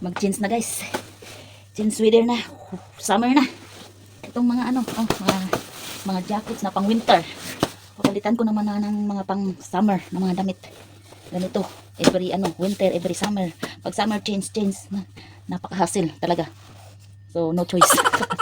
Mag-jeans na guys. Jeans weather na. Summer na. Itong mga ano, oh, mga, mga jackets na pang winter. Papalitan ko naman na ng mga pang summer na mga damit. Ganito. Every ano, winter, every summer. Pag summer, change, change. Na, napaka-hassle talaga. So, no choice.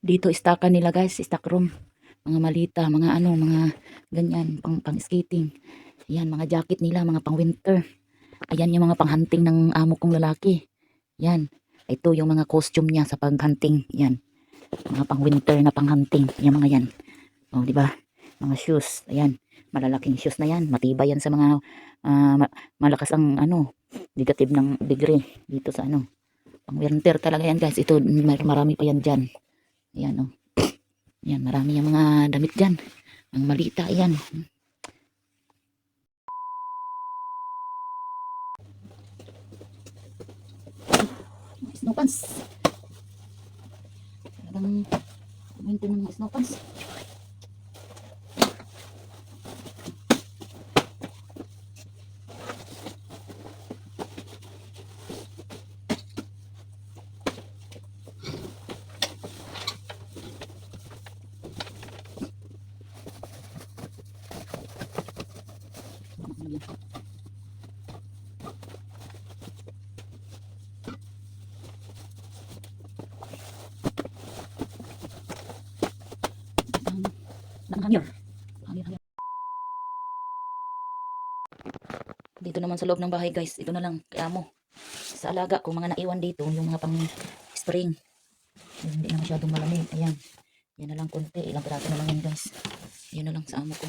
Dito istakan nila guys, stock room. Mga malita, mga ano, mga ganyan, pang, pang skating. Yan, mga jacket nila, mga pang winter. Ayan yung mga pang hunting ng amo kong lalaki. Yan. Ito yung mga costume niya sa pag hunting. Yan. Mga pang winter na pang hunting. Yung mga yan. O, di ba? Mga shoes. Ayan. Malalaking shoes na yan. Matibay yan sa mga ma- malakas ang ano, negative ng degree dito sa ano. Pang winter talaga yan guys. Ito, mar- marami pa yan dyan. Ayan, oh. Ayan, marami yung mga damit dyan. Ang malita, ayan. Snow pants. Talagang winter ng mga snow pants. Ang hangir. Hangir. Dito naman sa loob ng bahay guys, ito na lang kaya mo. Sa alaga ko, mga naiwan dito, yung mga pang spring. Yung hindi na masyadong malamig. Ayan. Yan na lang konti. Ilang piraso na lang yan guys. Yan na lang sa amo ko.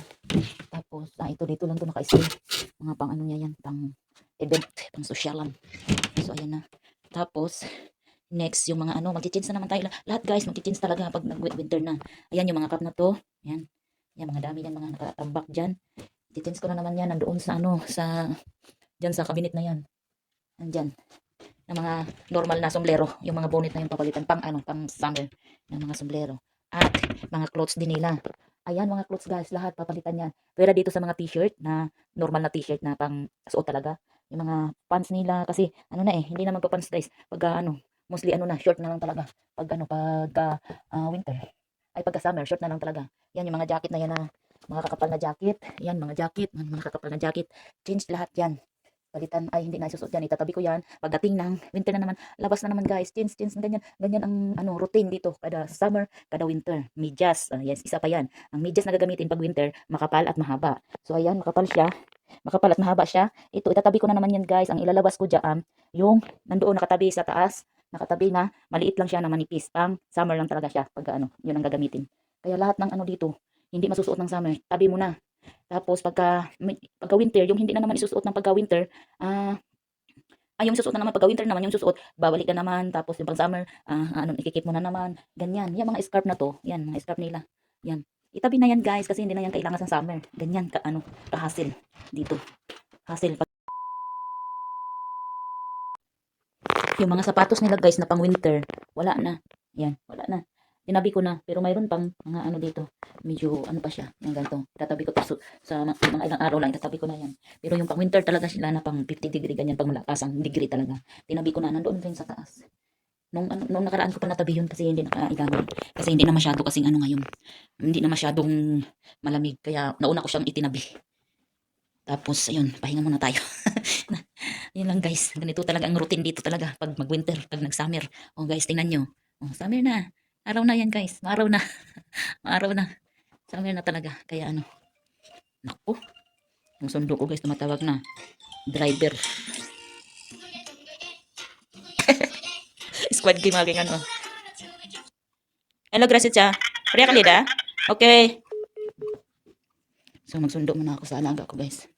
Tapos, ah, ito dito lang to naka-stay. Mga pang ano niya yan, pang event, pang sosyalan. So, ayan na. Tapos, next, yung mga ano, magchichinsa na naman tayo. Lahat guys, magchichinsa talaga pag nag-winter na. Ayan yung mga cup na to. Yan. Yan, mga dami yan, mga nakatambak dyan. Chichinsa ko na naman yan, nandoon sa ano, sa, dyan sa cabinet na yan. Nandyan. Ng mga normal na sombrero. Yung mga bonnet na yung papalitan. Pang ano, pang summer. Ng mga sombrero. At mga clothes din nila. Ayan mga clothes guys, lahat papalitan yan. Pwera dito sa mga t-shirt na normal na t-shirt na pang suot talaga. Yung mga pants nila kasi ano na eh, hindi na magpa-pants guys. Pag ah, ano, mostly ano na, short na lang talaga. Pag ano, pag ah, winter. Ay pagka summer, short na lang talaga. Yan yung mga jacket na yan na mga kakapal na jacket. Yan mga jacket, mga kakapal na jacket. Change lahat yan. Palitan, ay hindi na isusuot yan. Itatabi ko yan. Pagdating ng winter na naman, labas na naman guys. Change, change na ganyan. Ganyan ang ano, routine dito. Kada summer, kada winter. Medyas. Uh, yes, isa pa yan. Ang medyas na gagamitin pag winter, makapal at mahaba. So ayan, makapal siya. Makapal at mahaba siya. Ito, itatabi ko na naman yan guys. Ang ilalabas ko dyan, yung nandoon nakatabi sa taas. Nakatabi na, maliit lang siya na manipis. Pang summer lang talaga siya. Pag ano, yun ang gagamitin. Kaya lahat ng ano dito, hindi masusuot ng summer. Tabi mo na. Tapos pagka pagka winter, yung hindi na naman isusuot ng pagka winter, ah ay yung susuot na naman pagka winter naman yung susuot, babalik ka naman tapos yung pang summer, ah ano ikikip mo na naman. Ganyan. Yung mga scarf na to, yan mga scarf nila. Yan. Itabi na yan guys kasi hindi na yan kailangan sa summer. Ganyan ka ano, kahasil dito. Hassle pag yung mga sapatos nila guys na pang winter, wala na. Yan, wala na. Tinabi ko na, pero mayroon pang mga ano dito. Medyo ano pa siya, yung ganito. Tatabi ko so, sa mga, ilang araw lang, tatabi ko na yan. Pero yung pang winter talaga sila na pang 50 degree, ganyan, pang malakas ang degree talaga. Tinabi ko na, nandoon rin sa taas. Nung, ano, nung nakaraan ko pa natabi yun kasi hindi nakailangan. Kasi hindi na masyado kasing ano ngayon. Hindi na masyadong malamig. Kaya nauna ko siyang itinabi. Tapos, ayun, pahinga muna tayo. yun lang guys. Ganito talaga ang routine dito talaga. Pag mag-winter, pag nag-summer. Oh guys, tingnan nyo. Oh, summer na. Araw na yan guys. Maaraw na. Maaraw na. Summer na talaga. Kaya ano. Naku. Yung sundo ko guys, tumatawag na. Driver. Squad game aking ano. Hello, Gracias. Priya ka lida? Okay. So, magsundo muna ako sa alaga ko, guys.